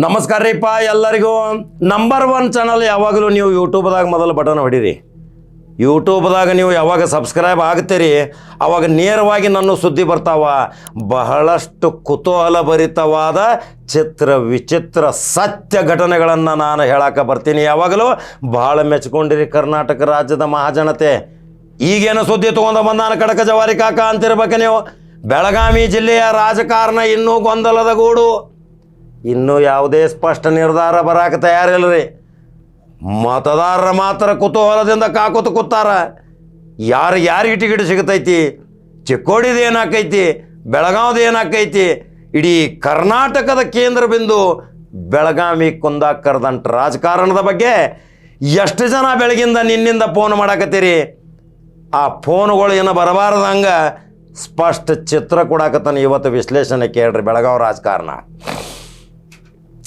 ನಮಸ್ಕಾರ ರೀಪ್ಪ ಎಲ್ಲರಿಗೂ. Number one channel ಯಾವಾಗಲೂ ನೀವು ಯೂಟ್ಯೂಬ್ದಾಗ ಮೊದಲು ಬಟನ್ ಹೊಡೀರಿ. ಯೂಟ್ಯೂಬ್ದಾಗ ನೀವು ಯಾವಾಗ ಸಬ್ಸ್ಕ್ರೈಬ್ ಆಗ್ತೀರಿ, ಅವಾಗ ನೇರವಾಗಿ ನನ್ನ ಸುದ್ದಿ ಬರ್ತಾವ. ಬಹಳಷ್ಟು ಕುತೂಹಲ ಭರಿತವಾದ ಚಿತ್ರ ವಿಚಿತ್ರ ಸತ್ಯ ಘಟನೆಗಳನ್ನು ನಾನು ಹೇಳಕ್ಕೆ ಬರ್ತೀನಿ. ಯಾವಾಗಲೂ ಭಾಳ ಮೆಚ್ಕೊಂಡಿರಿ ಕರ್ನಾಟಕ ರಾಜ್ಯದ ಮಹಾಜನತೆ. ಈಗೇನು ಸುದ್ದಿ ತೊಗೊಂಡ ಬಂದಾನ ಕಡಕ ಜವಾರಿ ಕಾಕ ಅಂತಿರ್ಬೇಕು ನೀವು. ಬೆಳಗಾವಿ ಜಿಲ್ಲೆಯ ರಾಜಕಾರಣ ಇನ್ನೂ ಗೊಂದಲದ ಗೂಡು. ಇನ್ನೂ ಯಾವುದೇ ಸ್ಪಷ್ಟ ನಿರ್ಧಾರ ಬರಾಕ ತಯಾರಿಲ್ಲರಿ ಮತದಾರರ ಮಾತ್ರ ಕುತೂಹಲದಿಂದ ಕಾಕುತ ಕೂತಾರ. ಯಾರು ಯಾರು ಟಿಕೆಟ್ ಸಿಗತೈತಿ? ಚಿಕ್ಕೋಡಿದು ಏನಾಕೈತಿ? ಬೆಳಗಾವ್ದು ಏನಾಕೈತಿ? ಇಡೀ ಕರ್ನಾಟಕದ ಕೇಂದ್ರ ಬಿಂದು ಬೆಳಗಾವಿ ಕುಂದಾಕರ್ದಂಟ ರಾಜಕಾರಣದ ಬಗ್ಗೆ ಎಷ್ಟು ಜನ ಬೆಳಗಿಂದ ನಿನ್ನಿಂದ ಫೋನ್ ಮಾಡಾಕತ್ತೀರಿ? ಆ ಫೋನ್ಗಳು ಏನು ಬರಬಾರ್ದಂಗ ಸ್ಪಷ್ಟ ಚಿತ್ರ ಕೊಡಾಕತ್ತಾನ ಇವತ್ತು ವಿಶ್ಲೇಷಣೆ ಕೇಳ್ರಿ ಬೆಳಗಾವಿ ರಾಜಕಾರಣ.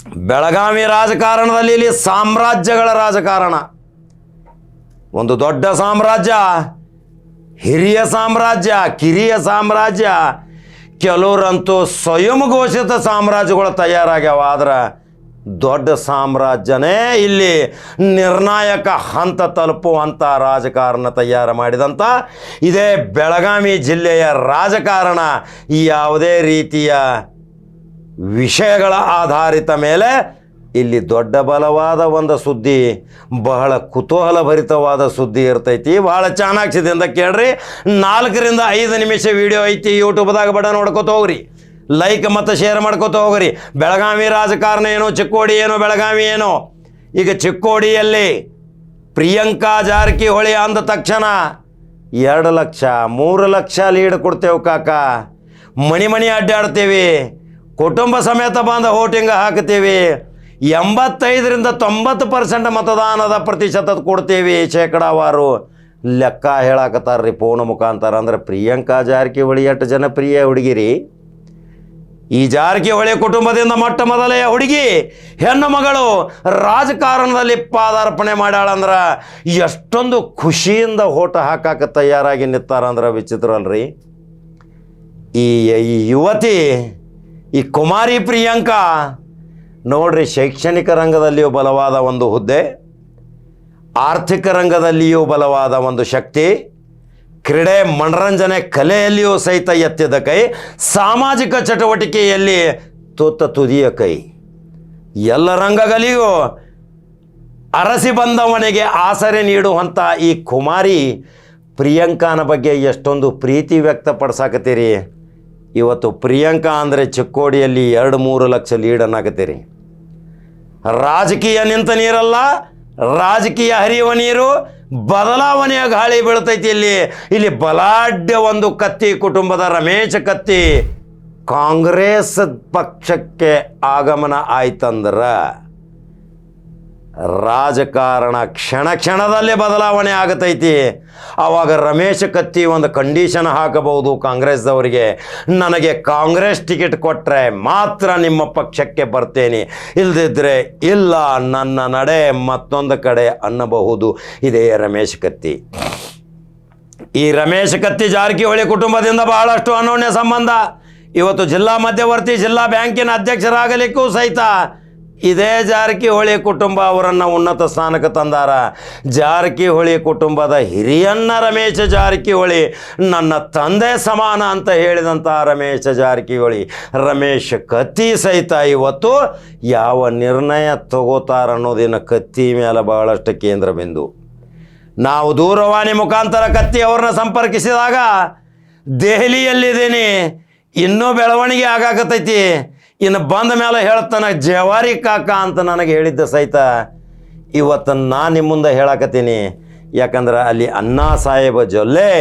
ಬೆಳಗಾವಿ ರಾಜಕಾರಣದಲ್ಲಿ ಇಲ್ಲಿ ಸಾಮ್ರಾಜ್ಯಗಳ ರಾಜಕಾರಣ. ಒಂದು ದೊಡ್ಡ ಸಾಮ್ರಾಜ್ಯ, ಹಿರಿಯ ಸಾಮ್ರಾಜ್ಯ, ಕಿರಿಯ ಸಾಮ್ರಾಜ್ಯ, ಕೆಲವರಂತೂ ಸ್ವಯಂ ಘೋಷಿತ ಸಾಮ್ರಾಜ್ಯಗಳು ತಯಾರಾಗ್ಯಾವ. ಆದ್ರೆ ದೊಡ್ಡ ಸಾಮ್ರಾಜ್ಯನೇ ಇಲ್ಲಿ ನಿರ್ಣಾಯಕ ಹಂತ ತಲುಪುವಂಥ ರಾಜಕಾರಣ ತಯಾರು ಮಾಡಿದಂಥ ಇದೇ ಬೆಳಗಾವಿ ಜಿಲ್ಲೆಯ ರಾಜಕಾರಣ. ಯಾವುದೇ ರೀತಿಯ ವಿಷಯಗಳ ಆಧಾರಿತ ಮೇಲೆ ಇಲ್ಲಿ ದೊಡ್ಡ ಬಲವಾದ ಒಂದು ಸುದ್ದಿ, ಬಹಳ ಕುತೂಹಲ ಭರಿತವಾದ ಸುದ್ದಿ ಇರ್ತೈತಿ. ಬಹಳ ಅಂತ ಕೇಳ್ರಿ. ನಾಲ್ಕರಿಂದ ಐದು ನಿಮಿಷ ವಿಡಿಯೋ ಐತಿ. ಯೂಟ್ಯೂಬ್ದಾಗ ಬಡ ನೋಡ್ಕೊತ ಹೋಗ್ರಿ. ಲೈಕ್ ಮತ್ತು ಶೇರ್ ಮಾಡ್ಕೊತ ಹೋಗ್ರಿ. ಬೆಳಗಾವಿ ರಾಜಕಾರಣ ಏನೋ? ಚಿಕ್ಕೋಡಿ ಏನೋ? ಬೆಳಗಾವಿ ಏನೋ? ಈಗ ಚಿಕ್ಕೋಡಿಯಲ್ಲಿ ಪ್ರಿಯಾಂಕಾ ಜಾರಕಿಹೊಳಿ ಅಂದ ತಕ್ಷಣ ಎರಡು ಲಕ್ಷ, ಮೂರು ಲಕ್ಷ ಲೀಡ್ ಕೊಡ್ತೇವೆ ಕಾಕ. ಮಣಿ ಮಣಿ ಅಡ್ಡಾಡ್ತೀವಿ. ಕುಟುಂಬ ಸಮೇತ ಬಂದ ವೋಟಿಂಗ್ ಹಾಕ್ತೀವಿ? ಎಂಬತ್ತೈದರಿಂದ ತೊಂಬತ್ತು ಪರ್ಸೆಂಟ್ ಮತದಾನದ ಪ್ರತಿಶತ ಕೊಡ್ತೀವಿ ಶೇಕಡಾವಾರು. ಲೆಕ್ಕ ಹೇಳಾಕತ್ತಾರ್ರಿ ಫೋನ್ ಮುಖಾಂತರ. ಅಂದ್ರೆ ಪ್ರಿಯಾಂಕಾ ಜಾರಕಿಹೊಳಿ ಎಷ್ಟು ಜನಪ್ರಿಯ ಹುಡುಗಿರಿ? ಈ ಜಾರಕಿಹೊಳಿ ಕುಟುಂಬದಿಂದ ಮೊಟ್ಟ ಮೊದಲೆಯ ಹುಡುಗಿ, ಹೆಣ್ಣು ಮಗಳು ರಾಜಕಾರಣದಲ್ಲಿ ಪಾದಾರ್ಪಣೆ ಮಾಡ್ಯಾಳಂದ್ರ ಎಷ್ಟೊಂದು ಖುಷಿಯಿಂದ ಓಟ ಹಾಕಾಕ ತಯಾರಾಗಿ ನಿಂತಾರಂದ್ರೆ ವಿಚಿತ್ರ ಅಲ್ರಿ. ಈ ಯುವತಿ ಈ ಕುಮಾರಿ ಪ್ರಿಯಾಂಕಾ, ನೋಡ್ರಿ ಶೈಕ್ಷಣಿಕ ರಂಗದಲ್ಲಿಯೂ ಬಲವಾದ ಒಂದು ಹುದ್ದೆ, ಆರ್ಥಿಕ ರಂಗದಲ್ಲಿಯೂ ಬಲವಾದ ಒಂದು ಶಕ್ತಿ, ಕ್ರೀಡೆ ಮನರಂಜನೆ ಕಲೆಯಲ್ಲಿಯೂ ಸಹಿತ ಎತ್ತಿದ ಕೈ, ಸಾಮಾಜಿಕ ಚಟುವಟಿಕೆಯಲ್ಲಿ ತೂತ ತುದಿಯ ಕೈ. ಎಲ್ಲ ರಂಗಗಳಿಗೂ ಅರಸಿ ಬಂದವನಿಗೆ ಆಸರೆ ನೀಡುವಂಥ ಈ ಕುಮಾರಿ ಪ್ರಿಯಾಂಕಾನ ಬಗ್ಗೆ ಎಷ್ಟೊಂದು ಪ್ರೀತಿ ವ್ಯಕ್ತಪಡಿಸಾಕತ್ತೀರಿ. ಇವತ್ತು ಪ್ರಿಯಾಂಕಾ ಅಂದರೆ ಚಿಕ್ಕೋಡಿಯಲ್ಲಿ ಎರಡು ಮೂರು ಲಕ್ಷ ಲೀಡ್ ಅನ್ನಕತ್ತೀರಿ. ರಾಜಕೀಯ ನಿಂತ ನೀರಲ್ಲ, ರಾಜಕೀಯ ಹರಿಯುವ ನೀರು, ಬದಲಾವಣೆಯ ಗಾಳಿ ಬೀಳ್ತೈತಿ ಇಲ್ಲಿ. ಇಲ್ಲಿ ಬಲಾಢ್ಯ ಒಂದು ಕತ್ತಿ, ಕುಟುಂಬದ ರಮೇಶ್ ಕತ್ತಿ. ಕಾಂಗ್ರೆಸ್ ಪಕ್ಷಕ್ಕೆ ಆಗಮನ ಆಯ್ತಂದ್ರ ರಾಜಕಾರಣ ಕ್ಷಣ ಕ್ಷಣದಲ್ಲೇ ಬದಲಾವಣೆ ಆಗತೈತಿ. ಆವಾಗ ರಮೇಶ್ ಕತ್ತಿ ಒಂದು ಕಂಡೀಷನ್ ಹಾಕಬಹುದು ಕಾಂಗ್ರೆಸ್ದವರಿಗೆ. ನನಗೆ ಕಾಂಗ್ರೆಸ್ ಟಿಕೆಟ್ ಕೊಟ್ಟರೆ ಮಾತ್ರ ನಿಮ್ಮ ಪಕ್ಷಕ್ಕೆ ಬರ್ತೇನೆ. ಇಲ್ಲದಿದ್ದರೆ ಇಲ್ಲ, ನನ್ನ ನಡೆ ಮತ್ತೊಂದು ಕಡೆ ಅನ್ನಬಹುದು. ಇದೇ ರಮೇಶ್ ಕತ್ತಿ. ಈ ರಮೇಶ್ ಕತ್ತಿ ಜಾರಕಿಹೊಳಿ ಕುಟುಂಬದಿಂದ ಬಹಳಷ್ಟು ಅನೋನ್ಯ ಸಂಬಂಧ. ಇವತ್ತು ಜಿಲ್ಲಾ ಮಧ್ಯವರ್ತಿ, ಜಿಲ್ಲಾ ಬ್ಯಾಂಕಿನ ಅಧ್ಯಕ್ಷರಾಗಲಿಕ್ಕೂ ಸಹಿತ ಇದೇ ಜಾರಕಿಹೊಳಿ ಕುಟುಂಬ ಅವರನ್ನು ಉನ್ನತ ಸ್ಥಾನಕ್ಕೆ ತಂದಾರ. ಜಾರಕಿಹೊಳಿ ಕುಟುಂಬದ ಹಿರಿಯನ್ನ ರಮೇಶ ಜಾರಕಿಹೊಳಿ ನನ್ನ ತಂದೆ ಸಮಾನ ಅಂತ ಹೇಳಿದಂಥ ರಮೇಶ ಜಾರಕಿಹೊಳಿ ರಮೇಶ್ ಕತ್ತಿ ಸಹಿತ ಇವತ್ತು ಯಾವ ನಿರ್ಣಯ ತಗೋತಾರ ಅನ್ನೋದಿನ ಕತ್ತಿ ಮೇಲೆ ಬಹಳಷ್ಟು ಕೇಂದ್ರ ಬಿಂದು. ನಾವು ದೂರವಾಣಿ ಮುಖಾಂತರ ಕತ್ತಿ ಅವ್ರನ್ನ ಸಂಪರ್ಕಿಸಿದಾಗ, ದೆಹಲಿಯಲ್ಲಿದ್ದೀನಿ, ಇನ್ನೂ ಬೆಳವಣಿಗೆ ಆಗಾಕತ್ತೈತಿ. ಇನ್ನು ಬಂದ ಮೇಲೆ ಹೇಳ್ತಾನೆ, ಜವಾರಿ ಕಾಕ ಅಂತ ನನಗೆ ಹೇಳಿದ್ದ ಸಹಿತ ಇವತ್ತು ನಾನು ನಿಮ್ಮ ಮುಂದೆ ಹೇಳಕತ್ತೀನಿ. ಯಾಕಂದ್ರೆ ಅಲ್ಲಿ ಅಣ್ಣಾ ಸಾಹೇಬ ಜೊಲ್ಲೆ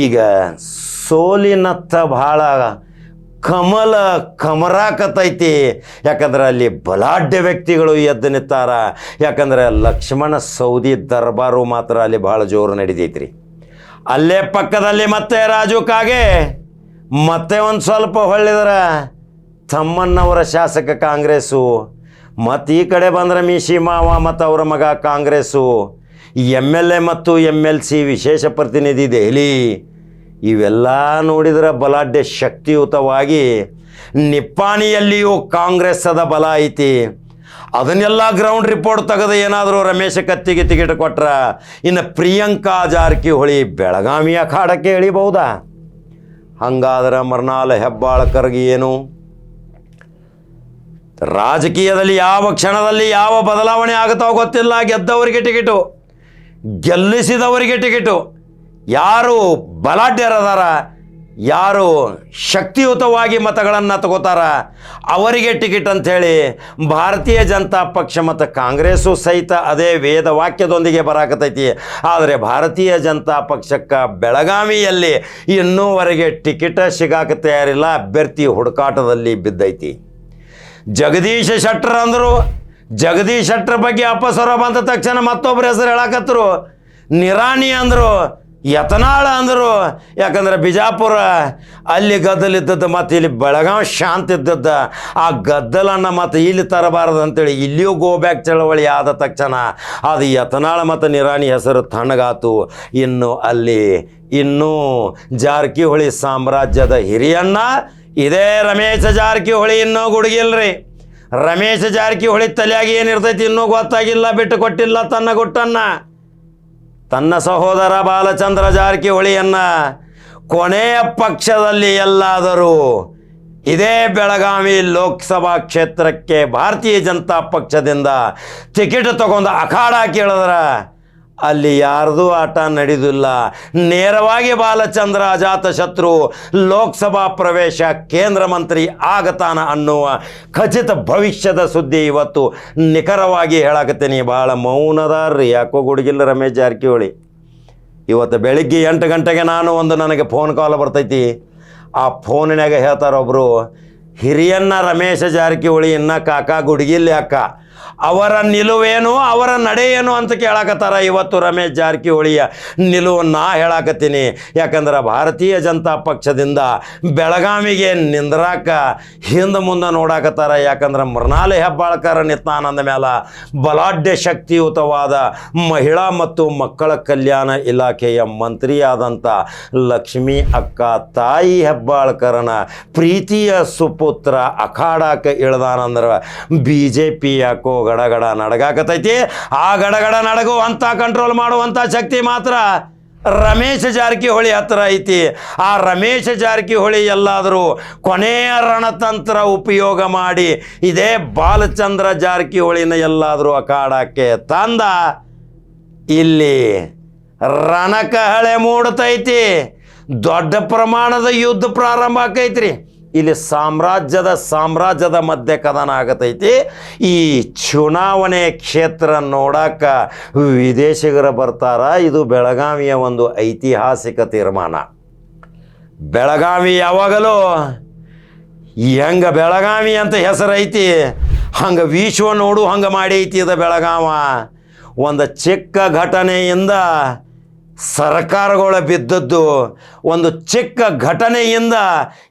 ಈಗ ಸೋಲಿನತ್ತ ಭಾಳ ಕಮಲ ಕಮರಾಕತೈತಿ. ಯಾಕಂದ್ರೆ ಅಲ್ಲಿ ಬಲಾಢ್ಯ ವ್ಯಕ್ತಿಗಳು ಎದ್ದು ನಿಂತಾರ. ಯಾಕಂದ್ರೆ ಲಕ್ಷ್ಮಣ ಸೌದಿ ದರ್ಬಾರು ಮಾತ್ರ ಅಲ್ಲಿ ಭಾಳ ಜೋರು ನಡೀತೈತ್ರಿ. ಅಲ್ಲೇ ಪಕ್ಕದಲ್ಲಿ ಮತ್ತೆ ರಾಜು ಕಾಗೆ, ಮತ್ತೆ ಒಂದು ಸ್ವಲ್ಪ ಹೊಳ್ಳಿದ್ರ. ತಮ್ಮಣ್ಣವರ ಶಾಸಕ ಕಾಂಗ್ರೆಸ್ಸು ಮತ್ತು ಈ ಕಡೆ ಬಂದ್ರೆ ಮೀಶಿ ಮಾವ ಮತ್ತು ಅವರ ಮಗ ಕಾಂಗ್ರೆಸ್ಸು ಎಂ ಎಲ್ ಎ ಮತ್ತು ಎಂ ಎಲ್ ಸಿ ವಿಶೇಷ ಪ್ರತಿನಿಧಿ ದೆಹಲಿ, ಇವೆಲ್ಲ ನೋಡಿದ್ರೆ ಬಲಾಢ್ಯ ಶಕ್ತಿಯುತವಾಗಿ ನಿಪ್ಪಾಣಿಯಲ್ಲಿಯೂ ಕಾಂಗ್ರೆಸ್ಸದ ಬಲ ಐತಿ. ಅದನ್ನೆಲ್ಲ ಗ್ರೌಂಡ್ ರಿಪೋರ್ಟ್ ತೆಗೆದು ಏನಾದರೂ ರಮೇಶ ಕತ್ತಿಗೆ ಟಿಕೆಟ್ ಕೊಟ್ರ, ಇನ್ನು ಪ್ರಿಯಾಂಕಾ ಜಾರಕಿಹೊಳಿ ಬೆಳಗಾವಿಯ ಕಾಡಕ್ಕೆ ಇಳಿಬಹುದಾ ಹಂಗಾದ್ರೆ ಮರ್ನಾಲ್ ಹೆಬ್ಬಾಳ್ಕರ್ಗೆ ಏನು? ರಾಜಕೀಯದಲ್ಲಿ ಯಾವ ಕ್ಷಣದಲ್ಲಿ ಯಾವ ಬದಲಾವಣೆ ಆಗುತ್ತೋ ಗೊತ್ತಿಲ್ಲ. ಗೆದ್ದವರಿಗೆ ಟಿಕೆಟು, ಗೆಲ್ಲಿಸಿದವರಿಗೆ ಟಿಕೆಟು. ಯಾರು ಬಲಾಢ್ಯರದಾರ, ಯಾರು ಶಕ್ತಿಯುತವಾಗಿ ಮತಗಳನ್ನು ತಗೋತಾರ, ಅವರಿಗೆ ಟಿಕೆಟ್ ಅಂಥೇಳಿ ಭಾರತೀಯ ಜನತಾ ಪಕ್ಷ ಮತ್ತು ಕಾಂಗ್ರೆಸ್ಸು ಸಹಿತ ಅದೇ ವೇದ ವಾಕ್ಯದೊಂದಿಗೆ ಬರಾಕತೈತಿ ಆದರೆ ಭಾರತೀಯ ಜನತಾ ಪಕ್ಷಕ್ಕೆ ಬೆಳಗಾವಿಯಲ್ಲಿ ಇನ್ನೂವರೆಗೆ ಟಿಕೆಟ ಸಿಗಾಕ ತಯಾರಿಲ್ಲ. ಅಭ್ಯರ್ಥಿ ಹುಡುಕಾಟದಲ್ಲಿ ಬಿದ್ದೈತಿ. ಜಗದೀಶ ಶೆಟ್ಟರ್ ಅಂದರು. ಜಗದೀಶ್ ಶೆಟ್ಟರ್ ಬಗ್ಗೆ ಅಪಸ್ವರ ಬಂದ ತಕ್ಷಣ ಮತ್ತೊಬ್ಬರ ಹೆಸರು ಹೇಳಕತ್ತರು ನಿರಾಣಿ ಅಂದರು, ಯತನಾಳ ಅಂದರು. ಯಾಕಂದ್ರೆ ಬಿಜಾಪುರ ಅಲ್ಲಿ ಗದ್ದಲಿದ್ದದ್ದು ಮತ್ತು ಇಲ್ಲಿ ಬೆಳಗಾವಿ ಶಾಂತ ಇದ್ದದ್ದು. ಆ ಗದ್ದಲನ್ನು ಮತ್ತು ಇಲ್ಲಿ ತರಬಾರದು ಅಂತೇಳಿ ಇಲ್ಲಿಯೂ ಗೋ ಬ್ಯಾಕ್ ಚಳವಳಿ ಆದ ತಕ್ಷಣ ಅದು ಯತನಾಳ ಮತ್ತು ನಿರಾಣಿ ಹೆಸರು ತಣ್ಣಗಾತು. ಇನ್ನು ಅಲ್ಲಿ ಇನ್ನೂ ಜಾರಕಿಹೊಳಿ ಸಾಮ್ರಾಜ್ಯದ ಹಿರಿಯಣ್ಣ ಇದೇ ರಮೇಶ ಜಾರಕಿಹೊಳಿ ಇನ್ನೂ ಗುಡುಗಿಲ್ರಿ. ರಮೇಶ ಜಾರಕಿಹೊಳಿ ತಲೆಯಾಗಿ ಏನಿರ್ತೈತಿ ಇನ್ನೂ ಗೊತ್ತಾಗಿಲ್ಲ, ಬಿಟ್ಟು ಕೊಟ್ಟಿಲ್ಲ ತನ್ನ ಗುಟ್ಟನ್ನ. ತನ್ನ ಸಹೋದರ ಬಾಲಚಂದ್ರ ಜಾರಕಿಹೊಳಿಯನ್ನ ಕೊನೆಯ ಪಕ್ಷದಲ್ಲಿ ಎಲ್ಲಾದರೂ ಇದೇ ಬೆಳಗಾವಿ ಲೋಕಸಭಾ ಕ್ಷೇತ್ರಕ್ಕೆ ಭಾರತೀಯ ಜನತಾ ಪಕ್ಷದಿಂದ ಟಿಕೆಟ್ ತಗೊಂಡು ಅಖಾಡ ಕೇಳಿದ್ರ. ಅಲ್ಲಿ ಯಾರ್ದೂ ಆಟ ನಡೆದಿಲ್ಲ. ನೇರವಾಗಿ ಬಾಲಚಂದ್ರ ಅಜಾತಶತ್ರು ಲೋಕಸಭಾ ಪ್ರವೇಶ ಕೇಂದ್ರ ಮಂತ್ರಿ ಆಗತಾನ ಅನ್ನುವ ಖಚಿತ ಭವಿಷ್ಯದ ಸುದ್ದಿ ಇವತ್ತು ನಿಖರವಾಗಿ ಹೇಳಕತ್ತೀನಿ. ಭಾಳ ಮೌನದಾರ್ರಿ ಯಾಕೋ ಗುಡುಗಿಲ್ಲ ರಮೇಶ್ ಜಾರಕಿಹೊಳಿ. ಇವತ್ತು ಬೆಳಿಗ್ಗೆ ಎಂಟು ಗಂಟೆಗೆ ನಾನು ಒಂದು ನನಗೆ ಫೋನ್ ಕಾಲ್ ಬರ್ತೈತಿ. ಆ ಫೋನಿನಾಗ ಹೇಳ್ತಾರೊಬ್ಬರು ಹಿರಿಯನ್ನ ರಮೇಶ ಜಾರಕಿಹೊಳಿ ಇನ್ನ ಕಾಕ ಗುಡುಗಿಲ್ಲ ಅಕ್ಕ. ಅವರ ನಿಲುವೇನು, ಅವರ ನಡೆ ಏನು ಅಂತ ಕೇಳಕತ್ತಾರ ಇವತ್ತು ರಮೇಶ್ ಜಾರಕಿಹೊಳಿಯ ನಿಲುವು ನಾ ಹೇಳಾಕತ್ತೀನಿ. ಯಾಕಂದ್ರೆ ಭಾರತೀಯ ಜನತಾ ಪಕ್ಷದಿಂದ ಬೆಳಗಾವಿಗೆ ನಿಂದ್ರಾಕ ಹಿಂದೆ ಮುಂದೆ ನೋಡಾಕತ್ತಾರ. ಯಾಕಂದ್ರೆ ಮೃಣಾಲಿ ಹೆಬ್ಬಾಳ್ಕರ ನಿತ್ನಾನಂದ ಮೇಲೆ ಬಲಾಢ್ಯ ಶಕ್ತಿಯುತವಾದ ಮಹಿಳಾ ಮತ್ತು ಮಕ್ಕಳ ಕಲ್ಯಾಣ ಇಲಾಖೆಯ ಮಂತ್ರಿಯಾದಂಥ ಲಕ್ಷ್ಮೀ ಅಕ್ಕ ತಾಯಿ ಹೆಬ್ಬಾಳ್ಕರನ ಪ್ರೀತಿಯ ಸುಪುತ್ರ ಅಖಾಡಕ್ಕೆ ಇಳ್ದಾನಂದ್ರೆ ಬಿ ಜೆ ಪಿ ಯಾಕೋ ಗಡಗಡ ನಡಗಾಕತೈತಿ. ಆ ಗಡಗಡ ನಡಗುವಂಥ ಕಂಟ್ರೋಲ್ ಮಾಡುವಂಥ ಶಕ್ತಿ ಮಾತ್ರ ರಮೇಶ್ ಜಾರಕಿಹೊಳಿ ಹತ್ರ ಐತಿ. ಆ ರಮೇಶ್ ಜಾರಕಿಹೊಳಿ ಎಲ್ಲಾದರೂ ಕೊನೆಯ ರಣತಂತ್ರ ಉಪಯೋಗ ಮಾಡಿ ಇದೇ ಬಾಲಚಂದ್ರ ಜಾರಕಿಹೊಳಿನ ಎಲ್ಲಾದರೂ ಅಕಾಡಕ್ಕೆ ತಂದ ಇಲ್ಲಿ ರಣಕಹಳೆ ಮೂಡತೈತಿ. ದೊಡ್ಡ ಪ್ರಮಾಣದ ಯುದ್ಧ ಪ್ರಾರಂಭ ಆಕೈತ್ರಿ. ಇಲ್ಲಿ ಸಾಮ್ರಾಜ್ಯದ ಸಾಮ್ರಾಜ್ಯದ ಮಧ್ಯೆ ಕದನ ಆಗತೈತಿ. ಈ ಚುನಾವಣೆ ಕ್ಷೇತ್ರ ನೋಡಾಕ ವಿದೇಶಿಗರು ಬರ್ತಾರ. ಇದು ಬೆಳಗಾವಿಯ ಒಂದು ಐತಿಹಾಸಿಕ ತೀರ್ಮಾನ. ಬೆಳಗಾವಿ ಯಾವಾಗಲೂ ಹೆಂಗ ಬೆಳಗಾವಿ ಅಂತ ಹೆಸರೈತಿ ಹಂಗೆ ವಿಶ್ವ ನೋಡು ಹಂಗೆ ಮಾಡೈತಿ ಇದು ಬೆಳಗಾವ. ಒಂದು ಚಿಕ್ಕ ಘಟನೆಯಿಂದ ಸರ್ಕಾರಗಳ ಬಿದ್ದದ್ದು ಒಂದು ಚಿಕ್ಕ ಘಟನೆಯಿಂದ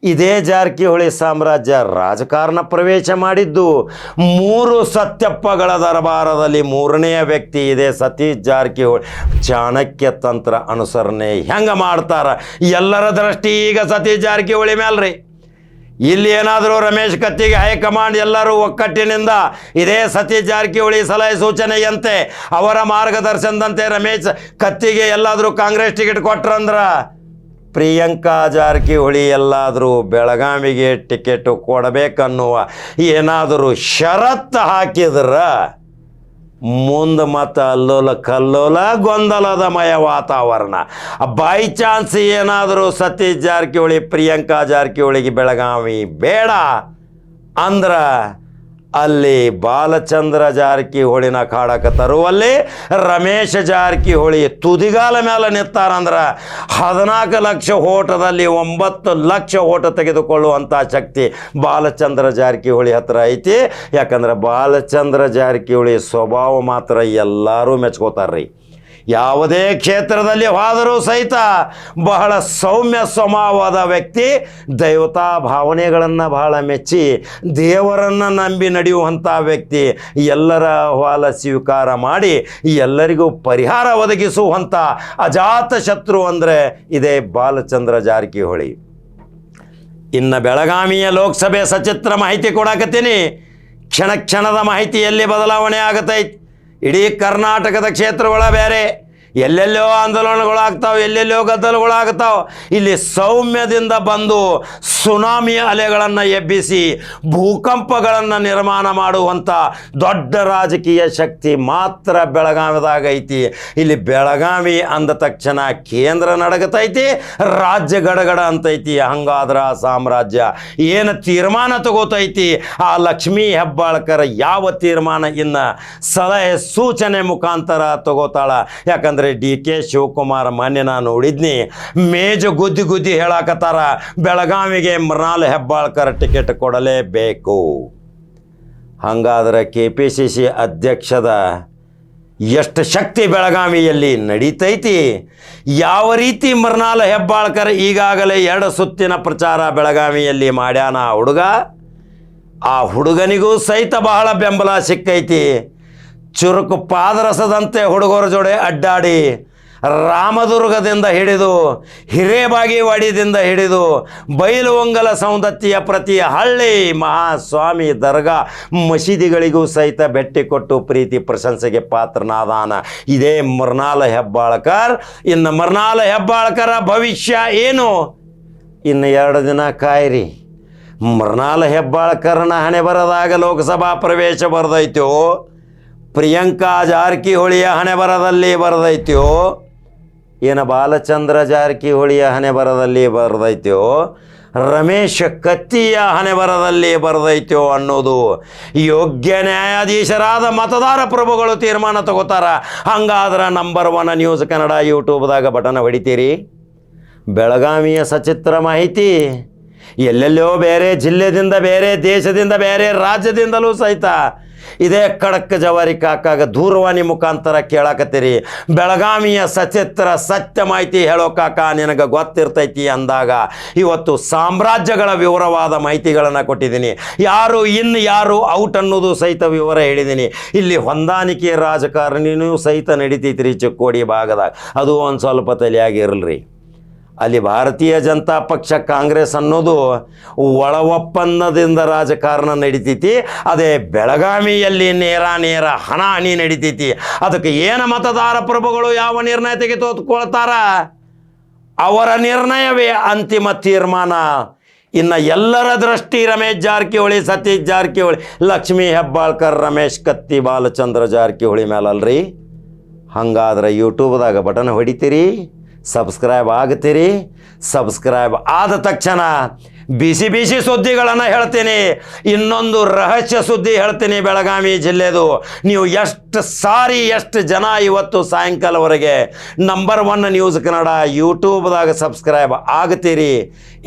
ಇದೇ ಜಾರಕಿಹೊಳಿ ಸಾಮ್ರಾಜ್ಯ ರಾಜಕಾರಣ ಪ್ರವೇಶ ಮಾಡಿದ್ದು. ಮೂರು ಸತ್ಯಪ್ಪಗಳ ದರಬಾರದಲ್ಲಿ ಮೂರನೆಯ ವ್ಯಕ್ತಿ ಇದೆ ಸತೀಶ್ ಜಾರಕಿಹೊಳಿ. ಚಾಣಕ್ಯ ತಂತ್ರ ಅನುಸರಣೆ ಹೆಂಗೆ ಮಾಡ್ತಾರ? ಎಲ್ಲರ ದೃಷ್ಟಿ ಈಗ ಸತೀಶ್ ಜಾರಕಿಹೊಳಿ ಮೇಲ್ರಿ ಇಲ್ಲಿ ಏನಾದರೂ ರಮೇಶ್ ಕತ್ತಿಗೆ ಹೈಕಮಾಂಡ್ ಎಲ್ಲರೂ ಒಕ್ಕಟ್ಟಿನಿಂದ ಇದೇ ಸತೀಶ್ ಜಾರಕಿಹೊಳಿ ಸಲಹೆ ಸೂಚನೆಯಂತೆ ಅವರ ಮಾರ್ಗದರ್ಶನದಂತೆ ರಮೇಶ್ ಕತ್ತಿಗೆ ಎಲ್ಲಾದರೂ ಕಾಂಗ್ರೆಸ್ ಟಿಕೆಟ್ ಕೊಟ್ರಂದ್ರ? ಪ್ರಿಯಾಂಕಾ ಜಾರಕಿಹೊಳಿ ಎಲ್ಲಾದರೂ ಬೆಳಗಾವಿಗೆ ಟಿಕೆಟ್ ಕೊಡಬೇಕನ್ನುವ ಏನಾದರೂ ಷರತ್ತು ಹಾಕಿದ್ರ? ಮುಂದೆ ಮತ್ತು ಅಲ್ಲೋಲ ಕಲ್ಲೋಲ ಗೊಂದಲದಮಯ ವಾತಾವರಣ. ಬೈ ಚಾನ್ಸ್ ಏನಾದರೂ ಸತೀಶ್ ಜಾರಕಿಹೊಳಿ, ಪ್ರಿಯಾಂಕಾ ಜಾರಕಿಹೊಳಿಗೆ ಬೆಳಗಾವಿ ಬೇಡ ಅಂದ್ರ ಅಲ್ಲಿ ಬಾಲಚಂದ್ರ ಜಾರಕಿಹೊಳಿನ ಕಾಡಕ್ಕೆ ತರುವಲ್ಲಿ ರಮೇಶ ಜಾರಕಿಹೊಳಿ ತುದಿಗಾಲ ಮೇಲೆ ನಿಂತಾರಂದ್ರೆ ಹದಿನಾಲ್ಕು ಲಕ್ಷ ಓಟದಲ್ಲಿ ಒಂಬತ್ತು ಲಕ್ಷ ಓಟ ತೆಗೆದುಕೊಳ್ಳುವಂಥ ಶಕ್ತಿ ಬಾಲಚಂದ್ರ ಜಾರಕಿಹೊಳಿ ಹತ್ರ ಐತಿ. ಯಾಕಂದ್ರೆ ಬಾಲಚಂದ್ರ ಜಾರಕಿಹೊಳಿ ಸ್ವಭಾವ ಮಾತ್ರ ಎಲ್ಲರೂ ಮೆಚ್ಕೋತಾರ್ರಿ. ಯಾವುದೇ ಕ್ಷೇತ್ರದಲ್ಲಿ ಹೋದರೂ ಸಹಿತ ಬಹಳ ಸೌಮ್ಯ ಸ್ವಭಾವದ ವ್ಯಕ್ತಿ ದೈವತಾ ಭಾವನೆಗಳನ್ನು ಬಹಳ ಮೆಚ್ಚಿ ದೇವರನ್ನು ನಂಬಿ ನಡೆಯುವಂಥ ವ್ಯಕ್ತಿ ಎಲ್ಲರ ಹಾಲ ಸ್ವೀಕಾರ ಮಾಡಿ ಎಲ್ಲರಿಗೂ ಪರಿಹಾರ ಒದಗಿಸುವಂಥ ಅಜಾತ ಶತ್ರು ಅಂದರೆ ಇದೇ ಬಾಲಚಂದ್ರ ಜಾರಕಿಹೊಳಿ. ಇನ್ನು ಬೆಳಗಾವಿಯ ಲೋಕಸಭೆ ಸಚಿತ್ರ ಮಾಹಿತಿ ಕೊಡಾಕತ್ತೀನಿ. ಕ್ಷಣ ಕ್ಷಣದ ಮಾಹಿತಿ ಎಲ್ಲಿ ಬದಲಾವಣೆ ಆಗತೈತಿ. ಇಡೀ ಕರ್ನಾಟಕದ ಕ್ಷೇತ್ರಗಳ ಬೇರೆ. ಎಲ್ಲೆಲ್ಲೋ ಆಂದೋಲನಗಳಾಗ್ತಾವೆ ಎಲ್ಲೆಲ್ಲೋ ಗದ್ದಲುಗಳಾಗ್ತಾವೆ ಇಲ್ಲಿ ಸೌಮ್ಯದಿಂದ ಬಂದು ಸುನಾಮಿ ಅಲೆಗಳನ್ನು ಎಬ್ಬಿಸಿ ಭೂಕಂಪಗಳನ್ನು ನಿರ್ಮಾಣ ಮಾಡುವಂಥ ದೊಡ್ಡ ರಾಜಕೀಯ ಶಕ್ತಿ ಮಾತ್ರ ಬೆಳಗಾವಿದಾಗ ಐತಿ. ಇಲ್ಲಿ ಬೆಳಗಾವಿ ಅಂದ ತಕ್ಷಣ ಕೇಂದ್ರ ನಡಗತೈತಿ, ರಾಜ್ಯ ಗಡಗಡ ಅಂತೈತಿ, ಹಂಗಾದ್ರ ಸಾಮ್ರಾಜ್ಯ. ಏನು ತೀರ್ಮಾನ ತಗೋತೈತಿ, ಆ ಲಕ್ಷ್ಮೀ ಹೆಬ್ಬಾಳ್ಕರ್ ಯಾವ ತೀರ್ಮಾನ ಇನ್ನು ಸಲಹೆ ಸೂಚನೆ ಮುಖಾಂತರ ತಗೋತಾಳ. ಯಾಕಂದ್ರೆ ಡಿ ಕೆ ಶಿವಕುಮಾರ್ ಮಾನ್ಯ ನಾನು ನೋಡಿದ್ನಿ. ಮೇಜು ಗುದ್ದಿ ಗುದ್ದಿ ಹೇಳಾಕತ್ತಾರ. ಬೆಳಗಾವಿಗೆ ಮೃಣಾಲ್ ಹೆಬ್ಬಾಳ್ಕರ್ ಟಿಕೆಟ್ ಕೊಡಲೇಬೇಕು. ಹಂಗಾದ್ರೆ ಕೆ ಪಿ ಸಿ ಸಿ ಅಧ್ಯಕ್ಷದ ಎಷ್ಟು ಶಕ್ತಿ ಬೆಳಗಾವಿಯಲ್ಲಿ ನಡೀತೈತಿ? ಯಾವ ರೀತಿ ಮೃಣಾಲ್ ಹೆಬ್ಬಾಳ್ಕರ್ ಈಗಾಗಲೇ ಎರಡು ಸುತ್ತಿನ ಪ್ರಚಾರ ಬೆಳಗಾವಿಯಲ್ಲಿ ಮಾಡ್ಯಾನ ಹುಡುಗ? ಆ ಹುಡುಗನಿಗೂ ಸಹಿತ ಬಹಳ ಬೆಂಬಲ ಸಿಕ್ಕೈತಿ. ಚುರುಕು ಪಾದರಸದಂತೆ ಹುಡುಗರ ಜೋಡೆ ಅಡ್ಡಾಡಿ ರಾಮದುರ್ಗದಿಂದ ಹಿಡಿದು ಹಿರೇಬಾಗೇವಾಡಿದಿಂದ ಹಿಡಿದು ಬೈಲುವಂಗಲ ಸೌಂದತ್ತಿಯ ಪ್ರತಿ ಹಳ್ಳಿ ಮಹಾಸ್ವಾಮಿ ದರ್ಗಾ ಮಸೀದಿಗಳಿಗೂ ಸಹಿತ ಭೇಟಿ ಕೊಟ್ಟು ಪ್ರೀತಿ ಪ್ರಶಂಸೆಗೆ ಪಾತ್ರನಾದಾನ. ಇದೇ ಮರ್ನಾಲ ಹೆಬ್ಬಾಳ್ಕರ್. ಇನ್ನು ಮರ್ನಾಲ ಹೆಬ್ಬಾಳ್ಕರ ಭವಿಷ್ಯ ಏನು? ಇನ್ನು ಎರಡು ದಿನ ಕಾಯಿರಿ. ಮರ್ನಾಲ ಹೆಬ್ಬಾಳ್ಕರ್ನ ಹಣೆ ಬರದಾಗ ಲೋಕಸಭಾ ಪ್ರವೇಶ ಬರೆದೈತೋ? ಪ್ರಿಯಾಂಕಾ ಜಾರಕಿಹೊಳಿಯ ಹಣೆ ಬರದಲ್ಲಿ ಬರೆದೈತ್ಯೋ ಏನು ಬಾಲಚಂದ್ರ ಜಾರಕಿಹೊಳಿಯ ಹಣೆ ಬರದಲ್ಲಿ ಬರೆದೈತ್ಯೋ ರಮೇಶ್ ಕತ್ತಿಯ ಹಣೆ ಬರದಲ್ಲಿ ಬರೆದೈತ್ಯೋ ಅನ್ನೋದು ಯೋಗ್ಯ ನ್ಯಾಯಾಧೀಶರಾದ ಮತದಾರ ಪ್ರಭುಗಳು ತೀರ್ಮಾನ ತಗೋತಾರ. ಹಂಗಾದ್ರೆ ನಂಬರ್ ಒನ್ ನ್ಯೂಸ್ ಕನ್ನಡ ಯೂಟ್ಯೂಬ್ದಾಗ ಬಟನ್ ಹೊಡಿತೀರಿ. ಬೆಳಗಾವಿಯ ಸಚಿತ್ರ ಮಾಹಿತಿ, ಎಲ್ಲೆಲ್ಲೋ ಬೇರೆ ಜಿಲ್ಲೆದಿಂದ ಬೇರೆ ದೇಶದಿಂದ ಬೇರೆ ರಾಜ್ಯದಿಂದಲೂ ಸಹಿತ ಇದೇ ಖಡಕ್ ಜವಾರಿ ಕಾಕಾಗ ದೂರವಾಣಿ ಮುಖಾಂತರ ಕೇಳಾಕತ್ತೀರಿ. ಬೆಳಗಾವಿಯ ಸಚಿತ್ರ ಸತ್ಯ ಮಾಹಿತಿ ಹೇಳೋ ಕಾಕ, ನಿನಗೆ ಗೊತ್ತಿರ್ತೈತಿ ಅಂದಾಗ ಇವತ್ತು ಸಾಮ್ರಾಜ್ಯಗಳ ವಿವರವಾದ ಮಾಹಿತಿಗಳನ್ನು ಕೊಟ್ಟಿದ್ದೀನಿ. ಯಾರು ಇನ್ನು ಯಾರು ಔಟ್ ಅನ್ನೋದು ಸಹಿತ ವಿವರ ಹೇಳಿದ್ದೀನಿ. ಇಲ್ಲಿ ಹೊಂದಾಣಿಕೆ ರಾಜಕಾರಣಿನೂ ಸಹಿತ ನಡೀತೈತ್ರಿ ಚಿಕ್ಕೋಡಿ ಭಾಗದಾಗ. ಅದು ಒಂದು ಸ್ವಲ್ಪ ತಲೆಯಾಗಿರಲ್ರಿ ಅಲ್ಲಿ ಭಾರತೀಯ ಜನತಾ ಪಕ್ಷ ಕಾಂಗ್ರೆಸ್ ಅನ್ನೋದು ಒಳ ಒಪ್ಪಂದದಿಂದ ರಾಜಕಾರಣ ನಡೀತೈತಿ, ಅದೇ ಬೆಳಗಾವಿಯಲ್ಲಿ ನೇರ ನೇರ ಹಣ ಹಣಿ ನಡೀತೈತಿ. ಅದಕ್ಕೆ ಏನು ಮತದಾರ ಪ್ರಭುಗಳು ಯಾವ ನಿರ್ಣಯ ತೆಗೆದುಕೊಳ್ತಾರ? ಅವರ ನಿರ್ಣಯವೇ ಅಂತಿಮ ತೀರ್ಮಾನ. ಇನ್ನು ಎಲ್ಲರ ದೃಷ್ಟಿ ರಮೇಶ್ ಜಾರಕಿಹೊಳಿ, ಸತೀಶ್ ಜಾರಕಿಹೊಳಿ, ಲಕ್ಷ್ಮೀ ಹೆಬ್ಬಾಳ್ಕರ್, ರಮೇಶ್ ಕತ್ತಿ, ಬಾಲಚಂದ್ರ ಜಾರಕಿಹೊಳಿ ಮೇಲಲ್ರಿ ಹಂಗಾದ್ರೆ ಯೂಟ್ಯೂಬ್ದಾಗ ಬಟನ್ ಹೊಡಿತೀರಿ. ಸಬ್ಸ್ಕ್ರೈಬ್ ಆಗ್ತೀರಿ ಸಬ್ಸ್ಕ್ರೈಬ್ ಆದ ತಕ್ಷಣ ಬಿಸಿ ಬಿಸಿ ಸುದ್ದಿಗಳನ್ನು ಹೇಳ್ತೀನಿ. ಇನ್ನೊಂದು ರಹಸ್ಯ ಸುದ್ದಿ ಹೇಳ್ತೀನಿ ಬೆಳಗಾವಿ ಜಿಲ್ಲೆದು. ನೀವು ಎಷ್ಟು ಸಾರಿ, ಎಷ್ಟು ಜನ ಇವತ್ತು ಸಾಯಂಕಾಲವರೆಗೆ ನಂಬರ್ ಒನ್ ನ್ಯೂಸ್ ಕನ್ನಡ ಯೂಟ್ಯೂಬ್ದಾಗ ಸಬ್ಸ್ಕ್ರೈಬ್ ಆಗ್ತೀರಿ.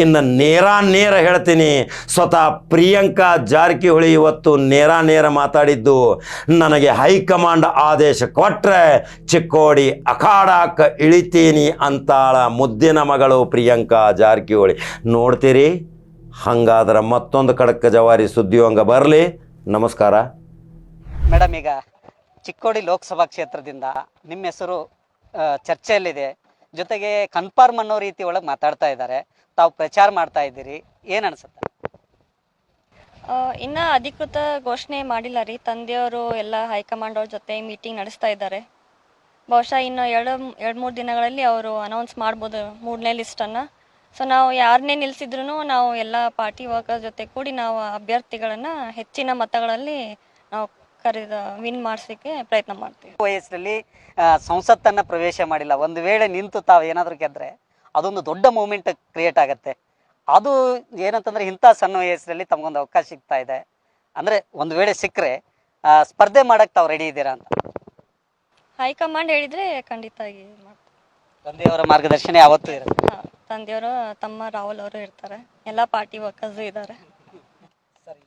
ಇನ್ನು ನೇರ ನೇರ ಹೇಳ್ತೀನಿ. ಸ್ವತಃ ಪ್ರಿಯಾಂಕಾ ಜಾರಕಿಹೊಳಿ ಇವತ್ತು ನೇರ ನೇರ ಮಾತಾಡಿದ್ದು. ನನಗೆ ಹೈಕಮಾಂಡ್ ಆದೇಶ ಕೊಟ್ಟರೆ ಚಿಕ್ಕೋಡಿ ಅಖಾಡಕ್ಕೆ ಇಳಿತೀನಿ ಅಂತಾಳ ಮುದ್ದಿನ ಮಗಳು ಪ್ರಿಯಾಂಕಾ ಜಾರಕಿಹೊಳಿ. ನೋಡ್ತೀರಿ? ಹಂಗಾದ್ರೆ ಮತ್ತೊಂದು ಖಡಕ್ ಜವಾರಿ ಸುದ್ದಿ ಹಂಗ ಬರಲಿ. ನಮಸ್ಕಾರ. ಮೇಡಮ್ ಈಗ ಚಿಕ್ಕೋಡಿ ಲೋಕಸಭಾ ಕ್ಷೇತ್ರದಿಂದ ನಿಮ್ಮ ಹೆಸರು ಚರ್ಚೆಯಲ್ಲಿದೆ. ಜೊತೆಗೆ ಕನ್ಫರ್ಮ್ ಅನ್ನೋ ರೀತಿ ಒಳಗೆ ಮಾತಾಡ್ತಾ ಇದ್ದಾರೆ. ತಾವು ಪ್ರಚಾರ ಮಾಡ್ತಾ ಇದ್ದೀರಿ. ಏನು ಅನ್ಸುತ್ತೆ? ಇನ್ನ ಅಧಿಕೃತ ಘೋಷಣೆ ಮಾಡಿಲ್ಲ ರೀ. ತಂದೆಯವರು ಎಲ್ಲ ಹೈಕಮಾಂಡ್ ಅವ್ರ ಜೊತೆ ಮೀಟಿಂಗ್ ನಡೆಸ್ತಾ ಇದ್ದಾರೆ. ಬಹುಶಃ ಇನ್ನು ಎರಡು ಎರಡು ಮೂರು ದಿನಗಳಲ್ಲಿ ಅವರು ಅನೌನ್ಸ್ ಮಾಡ್ಬೋದು ಮೂರನೇ ಲಿಸ್ಟನ್ನು ಸೊ ನಾವು ಯಾರನ್ನೇ ನಿಲ್ಲಿಸಿದ್ರು ನಾವು ಎಲ್ಲ ಪಾರ್ಟಿ ವರ್ಕರ್ ಜೊತೆ ಕೂಡಿ ನಾವು ಅಭ್ಯರ್ಥಿಗಳನ್ನು ಹೆಚ್ಚಿನ ಮತಗಳಲ್ಲಿ ನಾವು ಕರೆದ ವಿನ್ ಮಾಡಿಸಲಿಕ್ಕೆ ಪ್ರಯತ್ನ ಮಾಡ್ತೀವಿ. ವಯಸ್ಸಿನಲ್ಲಿ ಸಂಸತ್ತನ್ನು ಸಂಸತ್ತನ್ನ ಪ್ರವೇಶ ಮಾಡಿಲ್ಲ. ಒಂದು ವೇಳೆ ನಿಂತು ತಾವು ಏನಾದರೂ ಗೆದ್ರೆ ಅದೊಂದು ದೊಡ್ಡ ಮೂಮೆಂಟ್ ಕ್ರಿಯೇಟ್ ಆಗತ್ತೆ. ಅದು ಏನಂತಂದ್ರೆ ಇಂಥ ಸಣ್ಣ ವಯಸ್ಸಿನಲ್ಲಿ ತಮಗೊಂದು ಅವಕಾಶ ಸಿಗ್ತಾ ಇದೆ. ಅಂದ್ರೆ ಒಂದು ವೇಳೆ ಸಿಕ್ಕರೆ ಸ್ಪರ್ಧೆ ಮಾಡಕ್ ತಾವು ರೆಡಿ ಇದ್ದೀರಾ ಅಂತ. ಹೈಕಮಾಂಡ್ ಹೇಳಿದರೆ ಖಂಡಿತವಾಗಿ ಮಾಡ್ತೀವಿ. ತಂದೆಯವರ ಮಾರ್ಗದರ್ಶನ ಯಾವತ್ತೂ ಇರುತ್ತೆ ತಂದೆಯವರು ತಮ್ಮ ರಾಹುಲ್ ಅವರು ಇರ್ತಾರೆ. ಎಲ್ಲ ಪಾರ್ಟಿ ವರ್ಕರ್ಸು ಇದ್ದಾರೆ.